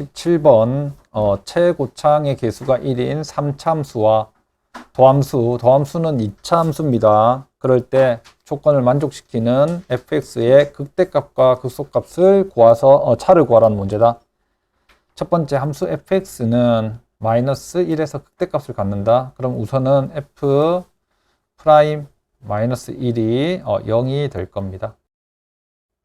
17번 어, 최고창의 개수가 1인 3참수와 도함수, 도함수는 2차함수입니다. 그럴 때 조건을 만족시키는 fx의 극대값과 극소값을 구해서 어, 차를 구하라는 문제다. 첫 번째 함수 fx는 마이너스 1에서 극대값을 갖는다. 그럼 우선은 f 프라임 마이너스 1이 어, 0이 될 겁니다.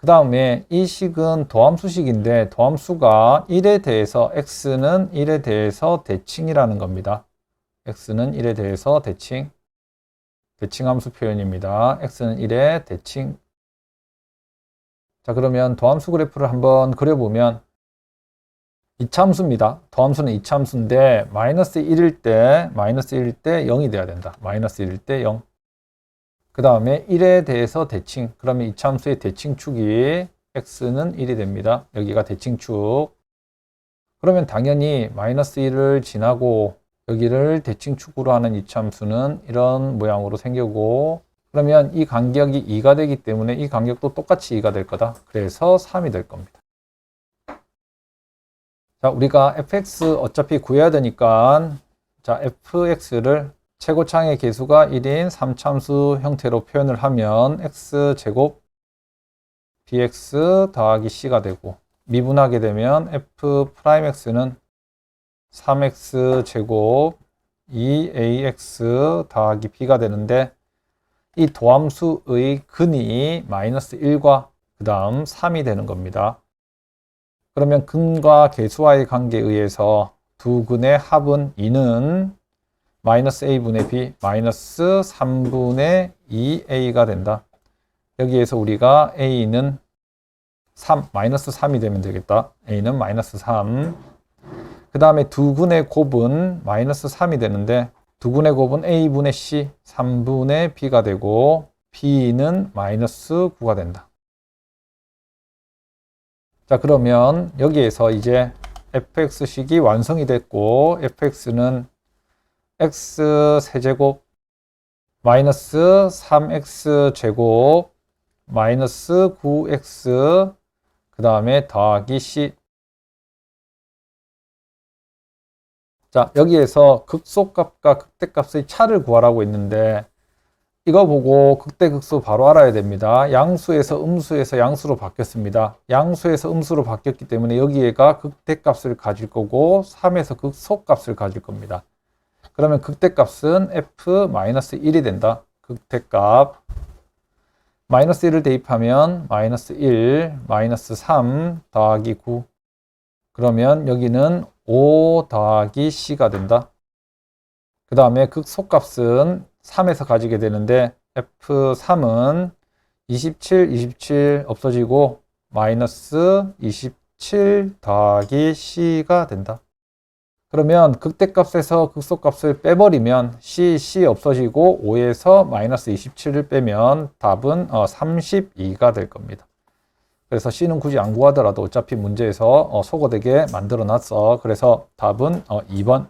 그 다음에 이 식은 도함수식인데 도함수가 1에 대해서 x는 1에 대해서 대칭이라는 겁니다. x는 1에 대해서 대칭 대칭함수 표현입니다. x는 1에 대칭 자 그러면 도함수 그래프를 한번 그려보면 이차함수입니다. 도함수는 이차함수인데 마이너스 1일 때 마이너스 1일 때 0이 돼야 된다. 마이너스 1일 때 0. 그 다음에 1에 대해서 대칭. 그러면 이차함수의 대칭축이 x는 1이 됩니다. 여기가 대칭축. 그러면 당연히 마이너스 1을 지나고 여기를 대칭축으로 하는 이차함수는 이런 모양으로 생기고 그러면 이 간격이 2가 되기 때문에 이 간격도 똑같이 2가 될 거다. 그래서 3이 될 겁니다. 자, 우리가 fx 어차피 구해야 되니까 자, fx를 최고창의 개수가 1인 3참수 형태로 표현을 하면 x제곱 bx 더하기 c가 되고 미분하게 되면 f 프라임 x는 3x 제곱 2ax 더하기 b가 되는데 이 도함수의 근이 마이너스 1과 그 다음 3이 되는 겁니다. 그러면 근과 개수와의 관계에 의해서 두 근의 합은 2는 마이너스 a분의 b 마이너스 3분의 2a가 된다. 여기에서 우리가 a는 3 마이너스 3이 되면 되겠다. a는 마이너스 3. 그 다음에 두 근의 곱은 마이너스 3이 되는데 두 근의 곱은 a분의 c 3분의 b가 되고 b는 마이너스 9가 된다. 자 그러면 여기에서 이제 fx식이 완성이 됐고 fx는 x 세제곱 마이너스 3x 제곱 마이너스 9x 그 다음에 더하기 c 자 여기에서 극소값과 극대값의 차를 구하라고 했는데 이거 보고 극대극소 바로 알아야 됩니다. 양수에서 음수에서 양수로 바뀌었습니다. 양수에서 음수로 바뀌었기 때문에 여기에가 극대값을 가질 거고 3에서 극소값을 가질 겁니다. 그러면 극대값은 f-1이 된다. 극대값 마이너스 1을 대입하면 마이너스 1, 마이너스 3 더하기 9 그러면 여기는 5 더하기 c가 된다. 그 다음에 극소값은 3에서 가지게 되는데 F3은 27, 27 없어지고 마이너스 27 더하기 C가 된다. 그러면 극대값에서 극소값을 빼버리면 C, C 없어지고 5에서 마이너스 27을 빼면 답은 32가 될 겁니다. 그래서 C는 굳이 안 구하더라도 어차피 문제에서 소거되게 만들어 놨어. 그래서 답은 2번